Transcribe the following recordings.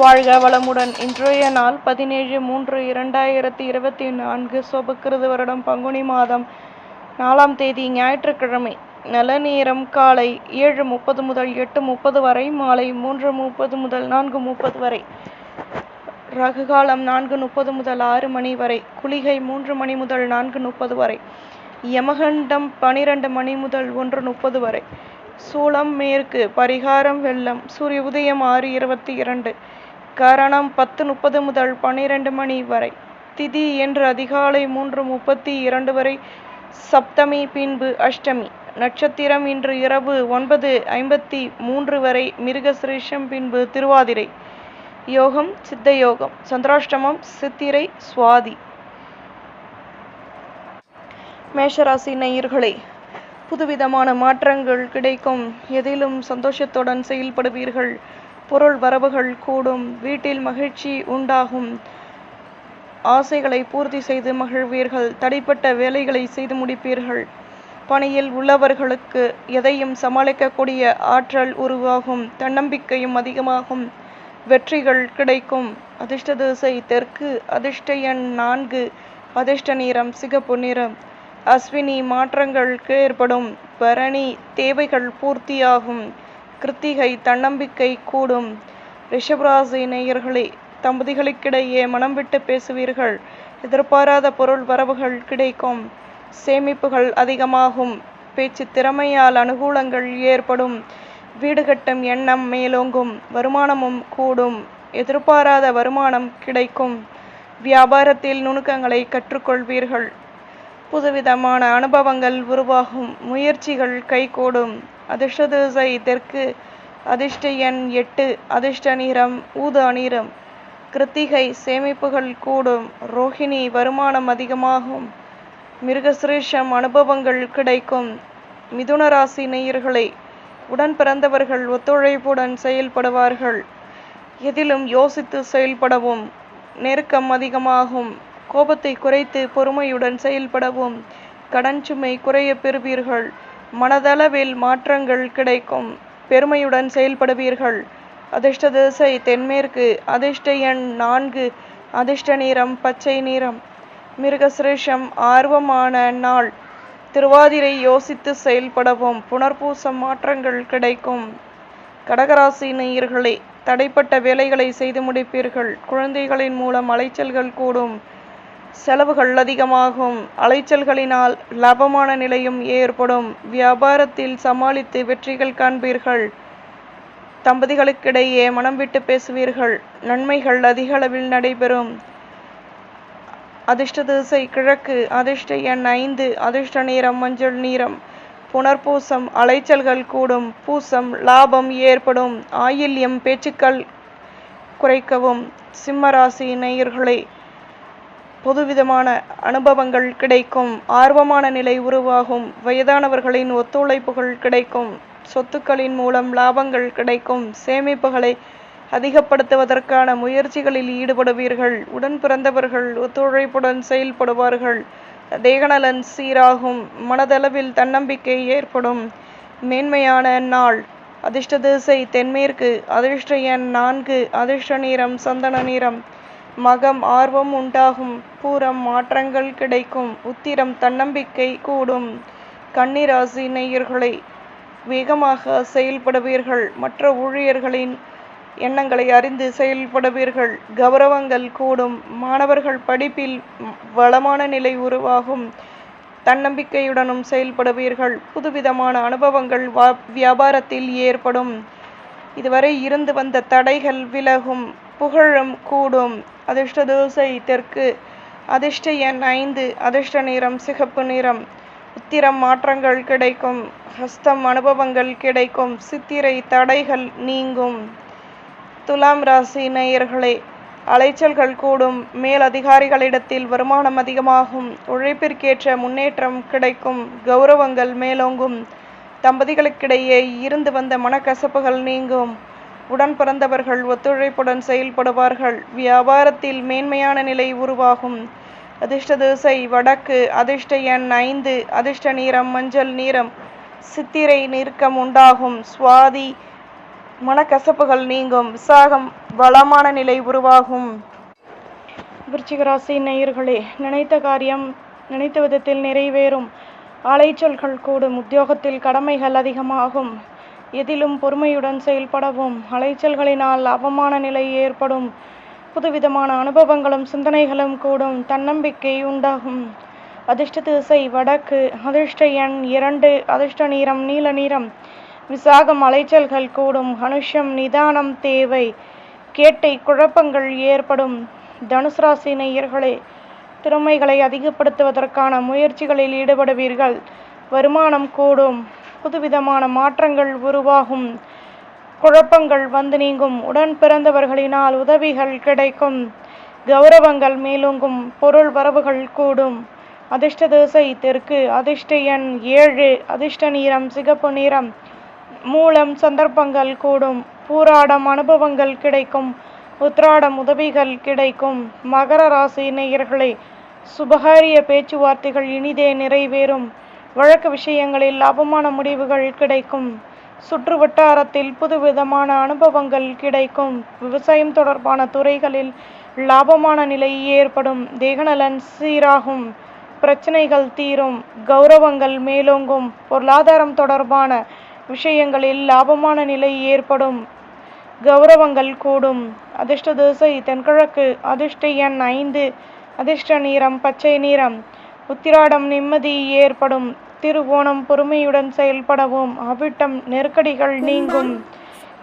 வாழ்க வளமுடன். இன்றைய நாள் பதினேழு மூன்று இரண்டாயிரத்தி இருபத்தி நான்கு சொபக்கிருது வருடம் பங்குனி மாதம் நாலாம் தேதி ஞாயிற்றுக்கிழமை. நல்ல நேரம் காலை ஏழு முப்பது முதல் எட்டு முப்பது வரை மாலை மூன்று முப்பது முதல் நான்கு முப்பது வரை. ரகு காலம் நான்கு முப்பது முதல் ஆறு மணி வரை குளிகை மூன்று மணி முதல் நான்கு முப்பது வரை. யமகண்டம் பனிரெண்டு மணி முதல் ஒன்று முப்பது வரை. சூளம் மேற்கு பரிகாரம் வெள்ளம் சூரிய உதயம் ஆறு இருபத்தி இரண்டு. கரணம் பத்து முப்பது முதல் பன்னிரண்டு மணி வரை. திதி என்று அதிகாலை மூன்று முப்பத்தி இரண்டு வரை சப்தமி பின்பு அஷ்டமி. நட்சத்திரம் இன்று இரவு ஒன்பது ஐம்பத்தி மூன்று வரை மிருகசிரேஷம் பின்பு திருவாதிரை. யோகம் சித்த யோகம். சந்திராஷ்டமம் சித்திரை சுவாதி. மேஷராசி நேயர்களே புதுவிதமான மாற்றங்கள் கிடைக்கும். எதிலும் சந்தோஷத்துடன் செயல்படுவீர்கள். பொருள் வரவுகள் கூடும். வீட்டில் மகிழ்ச்சி உண்டாகும். ஆசைகளை பூர்த்தி செய்து மகிழ்வீர்கள். தடைப்பட்ட வேலைகளை செய்து முடிப்பீர்கள். பணியில் உள்ளவர்களுக்கு எதையும் சமாளிக்கக்கூடிய ஆற்றல் உருவாகும். தன்னம்பிக்கையும் அதிகமாகும். வெற்றிகள் கிடைக்கும். அதிர்ஷ்ட திசை தெற்கு அதிர்ஷ்ட எண் நான்கு அதிர்ஷ்ட நிறம் சிகப்பு நிறம். அஸ்வினி மாற்றங்கள் ஏற்படும். பரணி தேவைகள் பூர்த்தியாகும். கிருத்திகை தன்னம்பிக்கை கூடும். ரிஷபராசி நேயர்களே தம்பதிகளுக்கிடையே மனம் விட்டு பேசுவீர்கள். எதிர்பாராத பொருள் வரவுகள் கிடைக்கும். சேமிப்புகள் அதிகமாகும். பேச்சு திறமையால் அனுகூலங்கள் ஏற்படும். வீடு கட்டும் எண்ணம் மேலோங்கும். வருமானமும் கூடும். எதிர்பாராத வருமானம் கிடைக்கும். வியாபாரத்தில் நுணுக்கங்களை கற்றுக்கொள்வீர்கள். புதுவிதமான அனுபவங்கள் உருவாகும். முயற்சிகள் கைகூடும். அதிர்ஷ்ட திசை தெற்கு அதிர்ஷ்ட எண் எட்டு அதிர்ஷ்ட நிறம் ஊதா நிறம் கிருத்திகை சேமிப்புகள் கூடும் ரோஹிணி வருமானம் அதிகமாகும். மிருகசிரேஷம் அனுபவங்கள் கிடைக்கும் மிதுன ராசி நேயர்களை உடன் பிறந்தவர்கள் ஒத்துழைப்புடன் செயல்படுவார்கள். எதிலும் யோசித்து செயல்படவும் நெருக்கம் அதிகமாகும் கோபத்தை குறைத்து பொறுமையுடன் செயல்படவும் கடன் சுமை குறைய பெறுவீர்கள். மனதளவில் மாற்றங்கள் கிடைக்கும். பெருமையுடன் செயல்படுவீர்கள். அதிர்ஷ்ட திசை தென்மேற்கு அதிர்ஷ்ட எண் நான்கு அதிர்ஷ்ட நிறம் பச்சை நிறம். மிருகசிரேஷம் ஆர்வமான நாள். திருவாதிரை யோசித்து செயல்படவும் புனர்பூசம் மாற்றங்கள் கிடைக்கும். கடகராசி நேயர்களே தடைப்பட்ட வேலைகளை செய்து முடிப்பீர்கள். குழந்தைகளின் மூலம் அலைச்சல்கள் கூடும். செலவுகள் அதிகமாகும் அலைச்சல்களினால் லாபமான நிலையும் ஏற்படும். வியாபாரத்தில் சமாளித்து வெற்றிகள் காண்பீர்கள். தம்பதிகளுக்கிடையே மனம் விட்டு பேசுவீர்கள். நன்மைகள் அதிக அளவில் நடைபெறும். அதிர்ஷ்ட திசை கிழக்கு அதிர்ஷ்ட எண் ஐந்து அதிர்ஷ்ட நீரம் மஞ்சள் நீரம் புனர்பூசம் அலைச்சல்கள் கூடும். பூசம் லாபம் ஏற்படும். ஆயில்யம் பேச்சுக்கள் குறைக்கவும். சிம்மராசி நேயர்களே புதுவிதமான அனுபவங்கள் கிடைக்கும். ஆர்வமான நிலை உருவாகும். வயதானவர்களின் ஒத்துழைப்புகள் கிடைக்கும். சொத்துக்களின் மூலம் லாபங்கள் கிடைக்கும். சேமிப்புகளை அதிகப்படுத்துவதற்கான முயற்சிகளில் ஈடுபடுவீர்கள். உடன் பிறந்தவர்கள் ஒத்துழைப்புடன் செயல்படுவார்கள். தேகநலன் சீராகும். மனதளவில் தன்னம்பிக்கை ஏற்படும். மேன்மையான நாள். அதிர்ஷ்ட திசை தென்மேற்கு. அதிர்ஷ்ட எண் நான்கு. அதிர்ஷ்ட நிறம் சந்தன நிறம். மகம் ஆர்வம் உண்டாகும். பூரம் மாற்றங்கள் கிடைக்கும். உத்திரம் தன்னம்பிக்கை கூடும். கன்னிராசி நேயர்களை வேகமாக செயல்படுவீர்கள். மற்ற ஊழியர்களின் எண்ணங்களை அறிந்து செயல்படுவீர்கள். கௌரவங்கள் கூடும். மாணவர்கள் படிப்பில் வளமான நிலை உருவாகும். தன்னம்பிக்கையுடனும் செயல்படுவீர்கள். புதுவிதமான அனுபவங்கள் வியாபாரத்தில் ஏற்படும். இதுவரை இருந்து வந்த தடைகள் விலகும். புகழும் கூடும். அதிர்ஷ்ட தோசை தெற்கு. அதிர்ஷ்ட எண் ஐந்து. அதிர்ஷ்ட நிறம் சிகப்பு நிறம். உத்திரம் மாற்றங்கள் கிடைக்கும். ஹஸ்தம் அனுபவங்கள் கிடைக்கும். சித்திரை தடைகள் நீங்கும். துலாம் ராசி நேயர்களே அலைச்சல்கள் கூடும். மேல் அதிகாரிகளிடத்தில் வருமானம் அதிகமாகும். உழைப்பிற்கேற்ற முன்னேற்றம் கிடைக்கும். கௌரவங்கள் மேலோங்கும். தம்பதிகளுக்கிடையே இருந்து வந்த மனக்கசப்புகள் நீங்கும். உடன் பிறந்தவர்கள் ஒத்துழைப்புடன் செயல்படுவார்கள். வியாபாரத்தில் மேன்மையான நிலை உருவாகும். அதிர்ஷ்ட திசை வடக்கு அதிர்ஷ்ட எண் ஐந்து அதிர்ஷ்ட நீரம் மஞ்சள் நீரம் சித்திரை நிற்கம் உண்டாகும். சுவாதி மனக்கசப்புகள் நீங்கும். விசாகம் வளமான நிலை உருவாகும். விருச்சிகராசி நேயர்களே நினைத்த காரியம் நினைத்த விதத்தில் நிறைவேறும். அலைச்சல்கள் கூடும். உத்தியோகத்தில் கடமைகள் அதிகமாகும். எதிலும் பொறுமையுடன் செயல்படவும் அலைச்சல்களினால் அவமான நிலை ஏற்படும். புதுவிதமான அனுபவங்களும் சிந்தனைகளும் கூடும். தன்னம்பிக்கை உண்டாகும். அதிர்ஷ்ட திசை வடக்கு அதிர்ஷ்ட எண் இரண்டு அதிர்ஷ்ட நீரம் நீல நீரம் விசாகம் அலைச்சல்கள் கூடும். அனுஷம் நிதானம் தேவை. கேட்டை குழப்பங்கள் ஏற்படும். தனுசு ராசி நேயர்களே திறமைகளை அதிகப்படுத்துவதற்கான முயற்சிகளில் ஈடுபடுவீர்கள். வருமானம் கூடும். புதுவிதமான மாற்றங்கள் உருவாகும். குழப்பங்கள் வந்து நீங்கும். உடன் பிறந்தவர்களினால் உதவிகள் கிடைக்கும். கௌரவங்கள் மேலோங்கும். பொருள் வரவுகள் கூடும். அதிர்ஷ்ட திசை தெற்கு. அதிர்ஷ்ட எண் ஏழு. அதிர்ஷ்ட நீரம் சிகப்பு நிறம். மூலம் சந்தர்ப்பங்கள் கூடும். பூராடம் அனுபவங்கள் கிடைக்கும். உத்ராடம் உதவிகள் கிடைக்கும். மகர ராசி நேயர்களே சுபகாரிய பேச்சுவார்த்தைகள் இனிதே நிறைவேறும். வழக்கு விஷயங்களில் லாபமான முடிவுகள் கிடைக்கும். சுற்று வட்டாரத்தில் புதுவிதமான அனுபவங்கள் கிடைக்கும். விவசாயம் தொடர்பான துறைகளில் லாபமான நிலை ஏற்படும். தேகநலன் சீராகும். பிரச்சனைகள் தீரும். கௌரவங்கள் மேலோங்கும். பொருளாதாரம் தொடர்பான விஷயங்களில் லாபமான நிலை ஏற்படும். கௌரவங்கள் கூடும். அதிர்ஷ்ட திசை தென்கிழக்கு. அதிர்ஷ்ட எண் ஐந்து. அதிர்ஷ்ட நிறம் பச்சை நிறம். உத்திராடம் நிம்மதி ஏற்படும். திருவோணம் பொறுமையுடன் செயல்படவும். அவிட்டம் நெருக்கடிகள் நீங்கும்.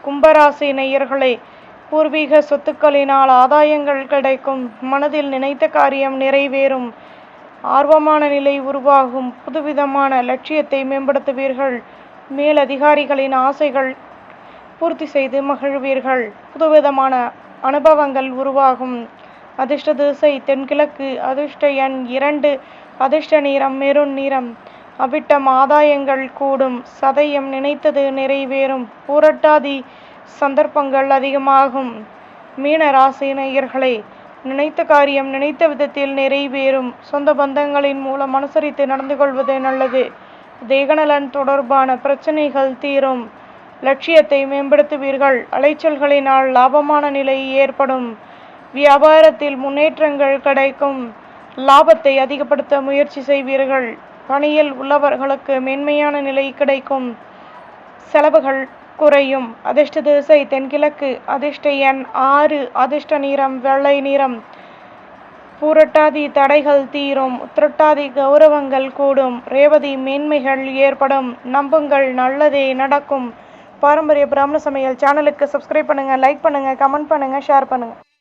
கும்பராசி நேயர்களே பூர்வீக சொத்துக்களினால் ஆதாயங்கள் கிடைக்கும். மனதில் நினைத்த காரியம் நிறைவேறும். ஆர்வமான நிலை உருவாகும். புதுவிதமான லட்சியத்தை மேம்படுத்துவீர்கள். மேலதிகாரிகளின் ஆசைகள் பூர்த்தி செய்து மகிழ்வீர்கள். புதுவிதமான அனுபவங்கள் உருவாகும். அதிர்ஷ்ட திசை தென்கிழக்கு அதிர்ஷ்ட எண் இரண்டு அதிர்ஷ்ட நிறம் மெருண் நிறம். அவிட்டம் ஆதாயங்கள் கூடும். சதயம் நினைத்தது நிறைவேறும். பூரட்டாதி சந்தர்ப்பங்கள் அதிகமாகும். மீன ராசி நேயர்களே நினைத்த காரியம் நினைத்த விதத்தில் நிறைவேறும். சொந்த பந்தங்களின் மூலம் அனுசரித்து நடந்து கொள்வது நல்லது. தேகநலன் தொடர்பான பிரச்சனைகள் தீரும். லட்சியத்தை மேம்படுத்துவீர்கள். அலைச்சல்களினால் லாபமான நிலை ஏற்படும். வியாபாரத்தில் முன்னேற்றங்கள் கிடைக்கும். லாபத்தை அதிகப்படுத்த முயற்சி செய்வீர்கள். பணியில் உள்ளவர்களுக்கு மென்மையான நிலை கிடைக்கும். செலவுகள் குறையும். அதிர்ஷ்ட திசை தென்கிழக்கு. அதிர்ஷ்ட எண் ஆறு. அதிர்ஷ்ட நிறம் வெள்ளை நிறம். பூரட்டாதி தடைகள் தீரும். உத்திரட்டாதி கௌரவங்கள் கூடும். ரேவதி மேன்மைகள் ஏற்படும். நம்புங்கள். நல்லதே நடக்கும். பாரம்பரிய பிராமண சமையல் சேனலுக்கு சப்ஸ்கிரைப் பண்ணுங்கள் லைக் பண்ணுங்கள் கமெண்ட் பண்ணுங்கள் ஷேர் பண்ணுங்கள்